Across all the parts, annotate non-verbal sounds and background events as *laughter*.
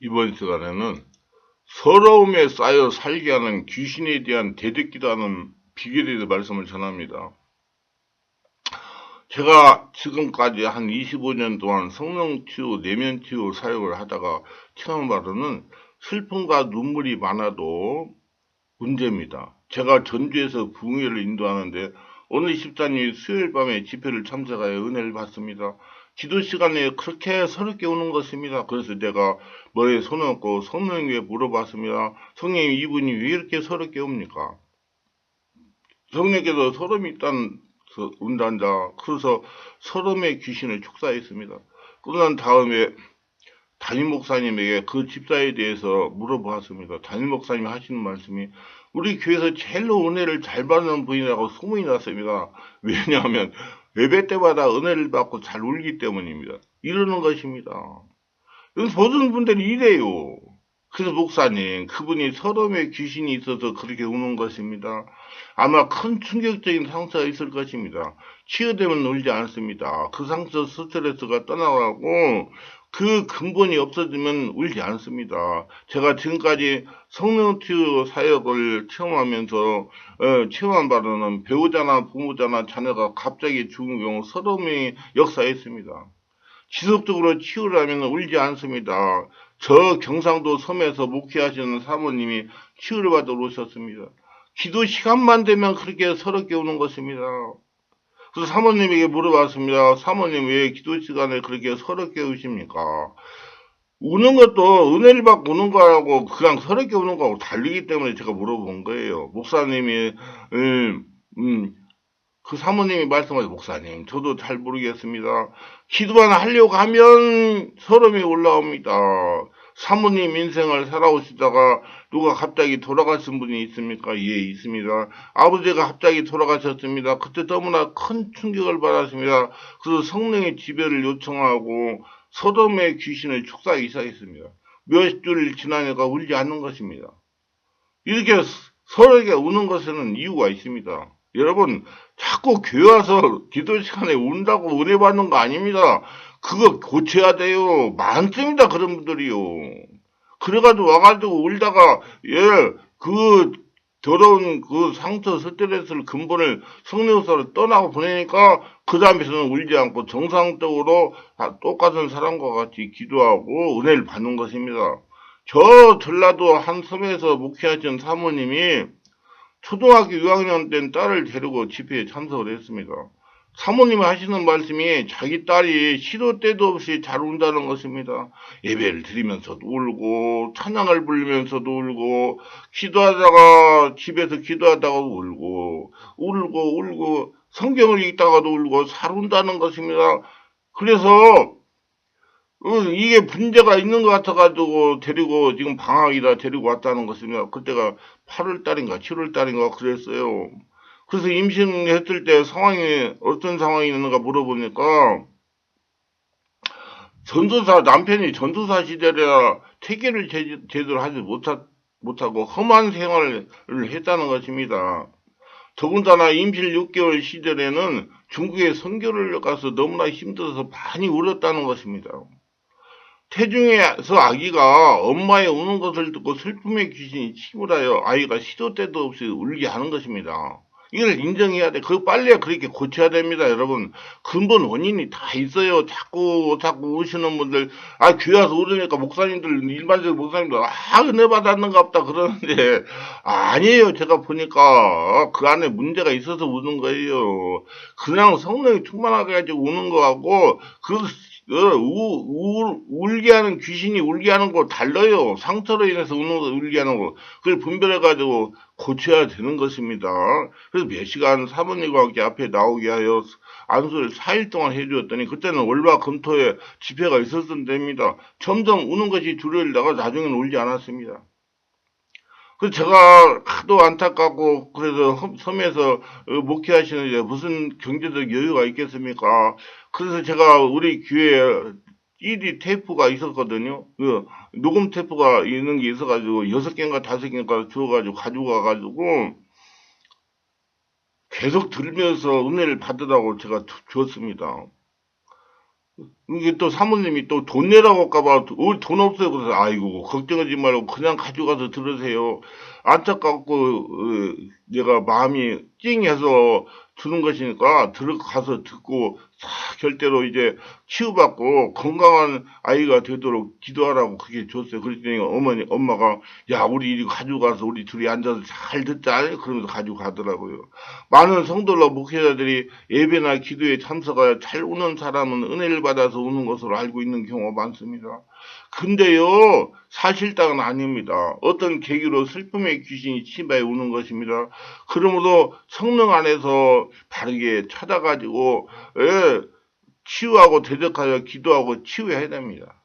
이번 시간에는 서러움에 쌓여 살게 하는 귀신에 대한 대듣기도 하는 비결에 대해서 말씀을 전합니다. 제가 지금까지 한 25년 동안 성령치유, 내면치유 사역을 하다가 체험한 바로는 슬픔과 눈물이 많아도 문제입니다. 제가 전주에서 부흥회를 인도하는데 오늘 집사님이 수요일 밤에 집회를 참석하여 은혜를 받습니다. 기도 시간에 그렇게 서럽게 우는 것입니다. 그래서 내가 머리에 손을 얹고 성령에게 물어봤습니다. 성령님 이분이 왜 이렇게 서럽게 웁니까? 성령께서 서름이 있다는 운단다. 그래서 서름의 귀신을 축사했습니다. 끝난 다음에 담임 목사님에게 그 집사에 대해서 물어보았습니다. 담임 목사님이 하시는 말씀이 우리 교회에서 제일로 은혜를 잘 받는 분이라고 소문이 났습니다. 왜냐하면 예배 때마다 은혜를 받고 잘 울기 때문입니다. 이러는 것입니다. 모든 분들이 이래요. 그래서 목사님, 그분이 서름에 귀신이 있어서 그렇게 우는 것입니다. 아마 큰 충격적인 상처가 있을 것입니다. 치유되면 울지 않습니다. 그 상처 스트레스가 떠나가고 그 근본이 없어지면 울지 않습니다. 제가 지금까지 성령치유 사역을 체험하면서 어, 체험한 바로는 배우자나 부모자나 자녀가 갑자기 죽은 경우 서름이 역사했습니다. 지속적으로 치유를 하면 울지 않습니다. 저 경상도 섬에서 목회하시는 사모님이 치유를 받으러 오셨습니다. 기도 시간만 되면 그렇게 서럽게 우는 것입니다. 그래서 사모님에게 물어봤습니다. 사모님 왜 기도 시간에 그렇게 서럽게 우십니까? 우는 것도 은혜를 받고 우는 거하고 그냥 서럽게 우는 거하고 달리기 때문에 제가 물어본 거예요. 목사님이 음, 음, 그 사모님이 말씀하신 목사님 저도 잘 모르겠습니다. 기도만 하려고 하면 서름이 올라옵니다. 사모님 인생을 살아오시다가 누가 갑자기 돌아가신 분이 있습니까? 예, 있습니다. 아버지가 갑자기 돌아가셨습니다. 그때 너무나 큰 충격을 받았습니다. 그래서 성령의 지배를 요청하고 소돔의 귀신을 축사하기 시작했습니다. 몇줄 지나니까 울지 않는 것입니다. 이렇게 서로에게 우는 것에는 이유가 있습니다. 여러분, 자꾸 교회 와서 기도 시간에 운다고 은혜 받는 거 아닙니다. 그거 고쳐야 돼요. 많습니다. 그런 분들이요. 그래가지고 와가지고 울다가, 예, 그 더러운 그 상처 스트레스를 근본을 성령사로 떠나고 보내니까 그 다음에서는 울지 않고 정상적으로 똑같은 사람과 같이 기도하고 은혜를 받는 것입니다. 저 전라도 한 섬에서 목회하신 사모님이 초등학교 6학년 된 딸을 데리고 집회에 참석을 했습니다. 사모님이 하시는 말씀이 자기 딸이 시도 때도 없이 잘 운다는 것입니다. 예배를 드리면서도 울고 찬양을 부르면서도 울고 기도하다가 집에서 기도하다가도 울고 울고 울고 성경을 읽다가도 울고 잘 운다는 것입니다. 그래서 어, 이게 문제가 있는 것 같아가지고 데리고 지금 방학이라 데리고 왔다는 것입니다. 그때가 8월달인가 7월달인가 그랬어요. 그래서 임신했을 때 상황이 어떤 상황이 있는가 물어보니까 전도사 남편이 전도사 시절에 퇴계를 제대로 하지 못하, 못하고 험한 생활을 했다는 것입니다. 더군다나 임신 6개월 시절에는 중국에 선교를 가서 너무나 힘들어서 많이 울었다는 것입니다. 태중에서 아기가 엄마의 우는 것을 듣고 슬픔의 귀신이 침울하여 아이가 시도 때도 없이 울게 하는 것입니다. 이걸 인정해야 돼. 그 빨리 그렇게 고쳐야 됩니다, 여러분. 근본 원인이 다 있어요. 자꾸, 자꾸 우시는 분들, 아, 교회 와서 울으니까 목사님들, 일반적 목사님들, 아, 은혜 받았는가 보다 그러는데, 아니에요. 제가 보니까 그 안에 문제가 있어서 우는 거예요. 그냥 성령이 충만하게 가지고 우는 거하고, 그 어, 우, 우, 울게 하는 귀신이 울게 하는 거 달라요. 상처로 인해서 우는 거 울게 하는 거. 그걸 분별해가지고 고쳐야 되는 것입니다. 그래서 몇 시간 사모님과 함께 앞에 나오게 하여 안수를 4일 동안 해주었더니 그때는 월화 금토에 집회가 있었던 때입니다. 점점 우는 것이 줄어들다가 나중에는 울지 않았습니다. 그 제가 하도 안타깝고 그래서 섬에서 목회하시는 무슨 경제적 여유가 있겠습니까? 그래서 제가 우리 교회에 CD 테이프가 있었거든요. 그 녹음 테이프가 있는 게 있어가지고 여섯 개인가 다섯 개인가 주어가지고 가지고 가가지고 계속 들으면서 은혜를 받으라고 제가 주었습니다. 이게 또 사모님이 또 돈 내라고 할까봐 어, 돈 없어요. 그래서 아이고 걱정하지 말고 그냥 가져가서 들으세요. 안타깝고 어, 내가 마음이 찡해서 주는 것이니까 들어가서 듣고 싹 결대로 이제 치유받고 건강한 아이가 되도록 기도하라고 그렇게 줬어요. 그랬더니 어머니 엄마가 야 우리 이리 가져가서 우리 둘이 앉아서 잘 듣자 그러면서 가지고 가더라고요. 많은 성도로 목회자들이 예배나 기도에 참석하여 잘 우는 사람은 은혜를 받아서 우는 것으로 알고 있는 경우가 많습니다. 근데요, 사실당은 아닙니다. 어떤 계기로 슬픔의 귀신이 침바에 우는 것입니다. 그러므로 성령 안에서 바르게 찾아가지고, 예, 치유하고 대적하여 기도하고 치유해야 됩니다.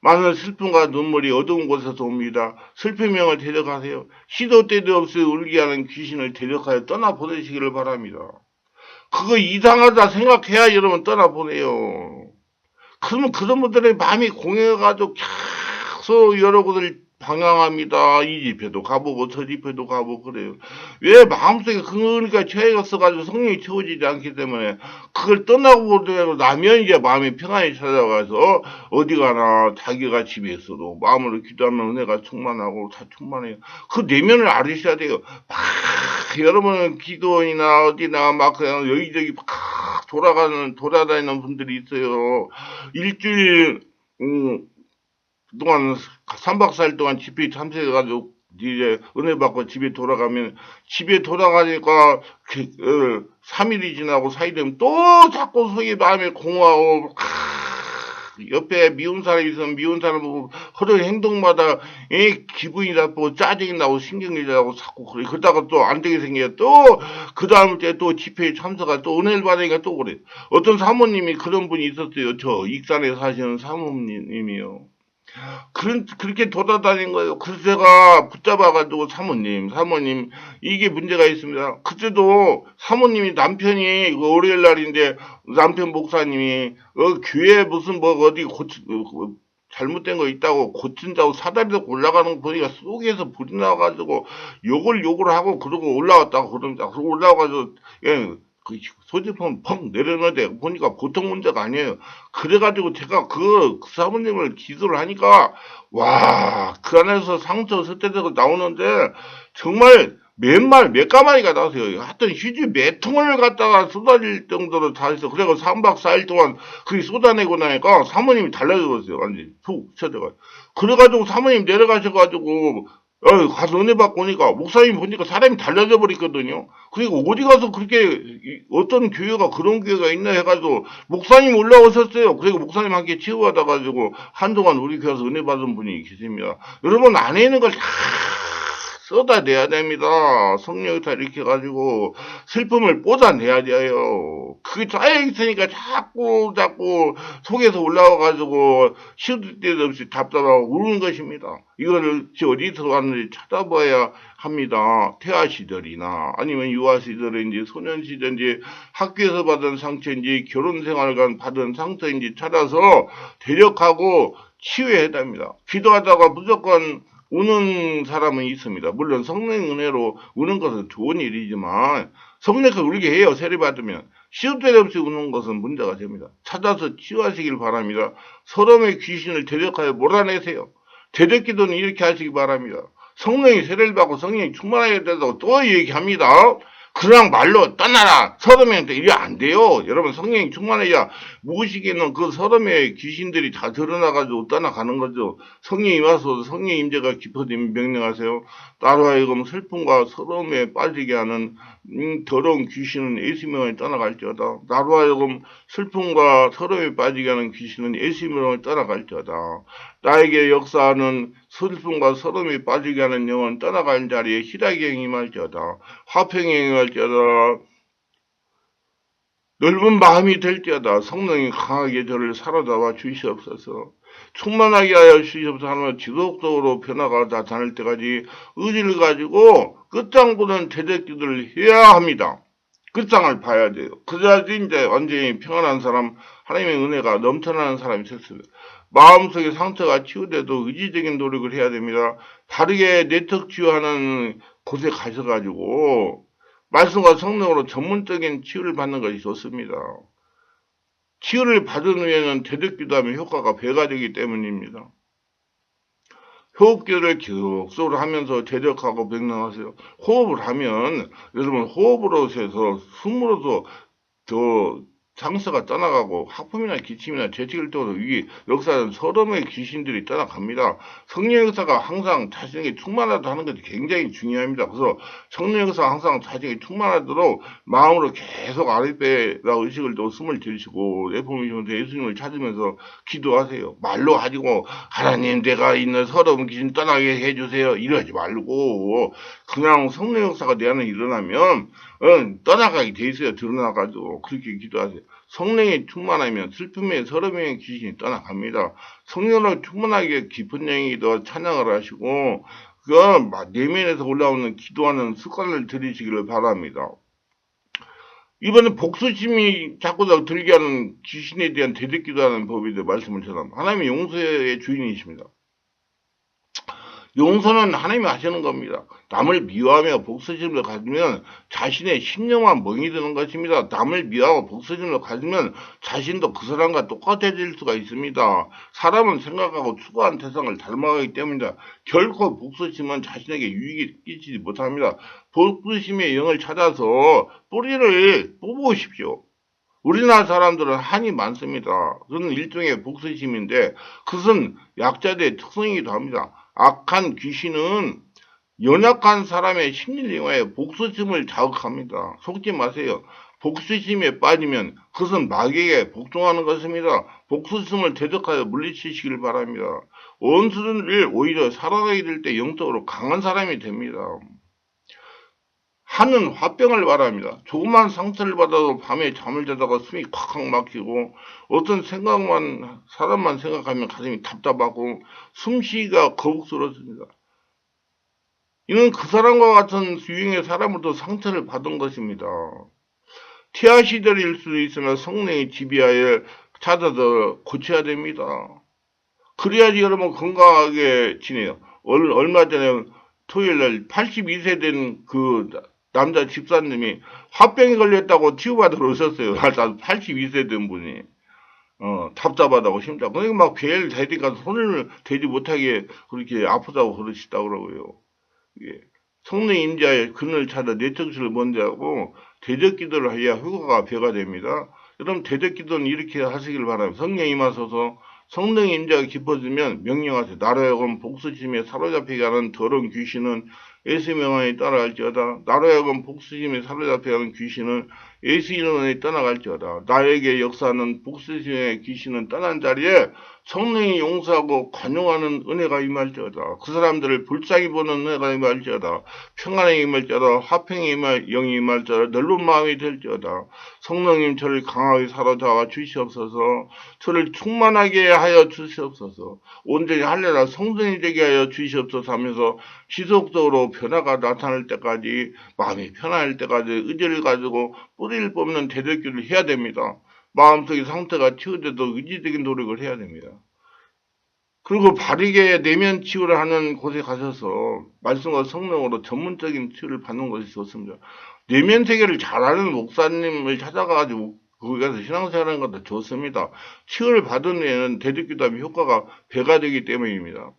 많은 슬픔과 눈물이 어두운 곳에서 옵니다. 슬픔의 명을 대적하세요. 시도 때도 없이 울게 하는 귀신을 대적하여 떠나보내시기를 바랍니다. 그거 이상하다 생각해야 여러분 떠나보내요. 그러면 그런 분들의 마음이 공해가지고 계속 여러분을 방황합니다. 이 집에도 가보고 저 집에도 가보고 그래요. 왜 마음속에 그러니까 죄가 써가지고 성령이 채워지지 않기 때문에 그걸 떠나고 보더라도 나면 이제 마음이 평안히 찾아가서 어디 가나 자기가 집에 있어도 마음으로 기도하면 은혜가 충만하고 다 충만해요. 그 내면을 알으셔야 돼요. 막 여러분은 기도이나 어디나 막 그냥 여기저기 막 돌아가는 돌아다니는 분들이 있어요. 일주일 음, 그동안 3박 4일 동안 집회 참석해가지고 이제 은혜 받고 집에 돌아가면 집에 돌아가니까 그, 어, 3일이 지나고 4일 되면 또 자꾸 속이 마음에 공허하고 크, 옆에 미운 사람이 있으면 미운 사람 보고 하는 행동마다 에, 기분이 나쁘고 짜증이 나고 신경이 나고 자꾸 그래. 그러다가 또 안 되게 생겨 또 그 다음 때 또 집회에 참석하 또 은혜를 받으니까 또 그래. 어떤 사모님이 그런 분이 있었어요. 저 익산에 사시는 사모님이요 그런, 그렇게 돌아다닌 거예요. 그래서 제가 붙잡아가지고 사모님, 사모님, 이게 문제가 있습니다. 그때도 사모님이 남편이 그 월요일 날인데 남편 목사님이 어, 교회 무슨 뭐 어디 고치, 어, 잘못된 거 있다고 고친다고 사다리에서 올라가는 거 보니까 속에서 불이 나가지고 욕을 욕을 하고 그러고 올라왔다고 그럽니다. 그러고 올라와가지고 예, 그 소지품 펑 내려놓는데 보니까 보통 문제가 아니에요. 그래가지고 제가 그, 그 사모님을 기도를 하니까 와 그 안에서 상처 스테이가 나오는데 정말 몇말 몇 가마니가 나왔어요. 하여튼 휴지 몇 통을 갖다가 쏟아질 정도로 다 했어. 그래가 3박 4일 동안 그게 쏟아내고 나니까 사모님이 달라졌어요. 완전히 푹 쳐져가. 그래가지고 사모님 내려가셔가지고 어, 가서 은혜 받고 오니까, 목사님 보니까 사람이 달라져 버렸거든요. 그리고 어디 가서 그렇게, 이- 어떤 교회가 그런 교회가 있나 해가지고, 목사님 올라오셨어요. 그리고 목사님 함께 치유받아 가지고, 한동안 우리 교회에서 은혜 받은 분이 계십니다. 여러분, 안에 있는 걸다 쏟아내야 됩니다. 성령이 다 이렇게 가지고, 슬픔을 쏟아내야 돼요. 그게 쌓여 있으니까 자꾸, 자꾸 속에서 올라와가지고, 시도 때도 없이 답답하고 우는 것입니다. 이거를 어디서 왔는지 찾아봐야 합니다. 태아 시절이나 아니면 유아 시절인지 소년 시절인지 학교에서 받은 상처인지 결혼 생활관 받은 상처인지 찾아서 대력하고 치유해야 됩니다. 기도하다가 무조건 우는 사람은 있습니다. 물론 성령 은혜로 우는 것은 좋은 일이지만 성령께서 울게 해요. 세례 받으면. 시도 때도 없이 우는 것은 문제가 됩니다. 찾아서 치유하시길 바랍니다. 서름의 귀신을 대적하여 몰아내세요. 대적 기도는 이렇게 하시기 바랍니다. 성령이 세례를 받고 성령이 충만하게 된다고 또 얘기합니다. 그냥 말로 떠나라. 서름에한테 이래 안 돼요. 여러분 성령이 충만해야 무엇이기는 그 서름의 귀신들이 다 드러나가지고 떠나가는 거죠. 성령이 와서 성령 임재가 깊어지면 명령하세요. 따로 하여금 슬픔과 서름에 빠지게 하는 음, 더러운 귀신은 예수명을 떠나갈지어다. 나로 하여금 슬픔과 서름에 빠지게 하는 귀신은 예수명을 떠나갈지어다. 나에게 역사하는 슬픔과 서름에 빠지게 하는 영은 떠나갈 자리에 희락이 행임할지어다. 화평이 행할지어다. 넓은 마음이 될지어다. 성령이 강하게 저를 사로잡아 주시옵소서. 충만하게 하여 주시옵소서 하면 지속적으로 변화가 나타날 때까지 의지를 가지고 끝장보는 대적기도를 해야 합니다. 끝장을 봐야 돼요. 그래야지 이제 완전히 평안한 사람, 하나님의 은혜가 넘쳐나는 사람이 됐습니다. 마음속에 상처가 치유돼도 의지적인 노력을 해야 됩니다. 다르게 내적 치유하는 곳에 가셔가지고 말씀과 성령으로 전문적인 치유를 받는 것이 좋습니다. 치유를 받은 후에는 대득기도 하면 효과가 배가 되기 때문입니다. 호흡기를 계속 소를 하면서 대적하고 명령하세요. 호흡을 하면 여러분 호흡으로 해서 숨으로서 저 상처가 떠나가고 하품이나 기침이나 재채기를 통해서 이 역사는 서름의 귀신들이 떠나갑니다. 성령 역사가 항상 자신에게 충만하다 하는 것이 굉장히 중요합니다. 그래서 성령 역사가 항상 자신에게 충만하도록 마음으로 계속 아랫배라 의식을 또 숨을 들이시고 내품이시면서 예수님을 찾으면서 기도하세요. 말로 가지고 하나님 내가 있는 서러운 귀신 떠나게 해주세요. 이러지 말고 그냥 성령 역사가 내 안에 일어나면 응, 떠나가게 돼 있어요. 드러나가지고 그렇게 기도하세요. 성령이 충만하면 슬픔의 서름의 귀신이 떠나갑니다. 성령을 충만하게 깊은 영이더 찬양을 하시고 그 내면에서 올라오는 기도하는 습관을 들이시기를 바랍니다. 이번에 복수심이 자꾸 더 들게 하는 귀신에 대한 대립기도 하는 법에 대해 말씀을 전합니다. 하나님의 용서의 주인이십니다. 용서는 하나님이 하시는 겁니다. 남을 미워하며 복수심을 가지면 자신의 심령만 멍이 드는 것입니다. 남을 미워하고 복수심을 가지면 자신도 그 사람과 똑같아질 수가 있습니다. 사람은 생각하고 추구한 대상을 닮아가기 때문입니다. 결코 복수심은 자신에게 유익이 끼치지 못합니다. 복수심의 영을 찾아서 뿌리를 뽑으십시오. 우리나라 사람들은 한이 많습니다. 그건 일종의 복수심인데 그것은 약자들의 특성이기도 합니다. 악한 귀신은 연약한 사람의 심리를 이용하여 복수심을 자극합니다. 속지 마세요. 복수심에 빠지면 그것은 마귀에게 복종하는 것입니다. 복수심을 대적하여 물리치시길 바랍니다. 원수를 오히려 살아가게 될 때 영적으로 강한 사람이 됩니다. 하는 화병을 말합니다. 조그만 상처를 받아도 밤에 잠을 자다가 숨이 콱콱 막히고 어떤 생각만 사람만 생각하면 가슴이 답답하고 숨쉬기가 거북스러워집니다. 이는 그 사람과 같은 유형의 사람으로도 상처를 받은 것입니다. 태아 시절일 수도 있으나 성령의 지비하에 찾아서 고쳐야 됩니다. 그래야지 여러분 건강하게 지내요. 얼마 전에 토요일 날 82세 된 그 남자 집사님이 화병이 걸렸다고 치유받으러 오셨어요. *laughs* 82세 된 분이. 어, 답답하다고 심장. 그러니까 막 배를 대니까 손을 대지 못하게 그렇게 아프다고 그러시다고 그러고요. 예. 성령 임자의 근을 찾아 내정수를 먼저 하고 대적 기도를 해야 효과가 배가 됩니다. 그럼 대적 기도는 이렇게 하시길 바랍니다. 성령 임하소서 성령 임자가 깊어지면 명령하세요. 나라여금 복수심에 사로잡히게 하는 더러운 귀신은 예수 명함에 따라갈지어다. 나라여금 복수심에 사로잡히게 하는 귀신은 예수 이름에 떠나갈지어다. 나에게 역사하는 복수심의 귀신은 떠난 자리에 성령이 용서하고 관용하는 은혜가 임할지어다. 그 사람들을 불쌍히 보는 은혜가 임할지어다. 평안에 임할지어다. 화평에 임할 영이 임할지어다. 넓은 마음이 될지어다. 성령님 저를 강하게 사로잡아 주시옵소서. 저를 충만하게 하여 주시옵소서. 온전히 할례라 성전이 되게 하여 주시옵소서 하면서 지속적으로 변화가 나타날 때까지 마음이 편할 때까지 의지를 가지고 뿌리를 뽑는 대대기를 해야 됩니다. 마음속의 상태가 치유돼도 의지적인 노력을 해야 됩니다. 그리고 바르게 내면 치유를 하는 곳에 가셔서 말씀과 성령으로 전문적인 치유를 받는 것이 좋습니다. 내면 세계를 잘하는 목사님을 찾아가가지고 거기 가서 신앙생활하는 것도 좋습니다. 치유를 받은 후에는 대득기도하면 효과가 배가 되기 때문입니다.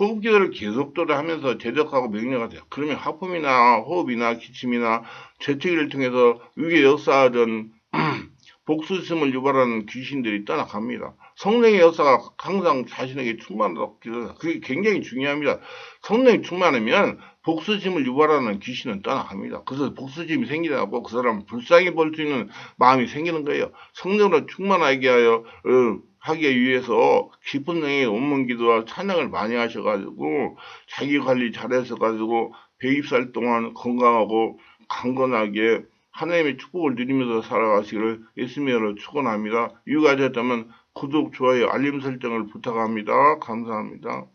호흡기도를 계속도를 하면서 대적하고 명령하세요. 그러면 하품이나 호흡이나 기침이나 재채기를 통해서 위계 역사하던 *clears throat* 복수심을 유발하는 귀신들이 떠나갑니다. 성령의 역사가 항상 자신에게 충만하다고 기도해요. 그게 굉장히 중요합니다. 성령이 충만하면 복수심을 유발하는 귀신은 떠나갑니다. 그래서 복수심이 생기다고 그 사람 불쌍히 볼 수 있는 마음이 생기는 거예요. 성령으로 충만하게 하여 어, 하기 위해서 깊은 영의 원문 기도와 찬양을 많이 하셔가지고 자기 관리 잘해서 가지고 120살 동안 건강하고 강건하게 하나님의 축복을 누리면서 살아가시기를 예수님으로 축원합니다. 되었다면 구독, 좋아요, 알림 설정을 부탁합니다. 감사합니다.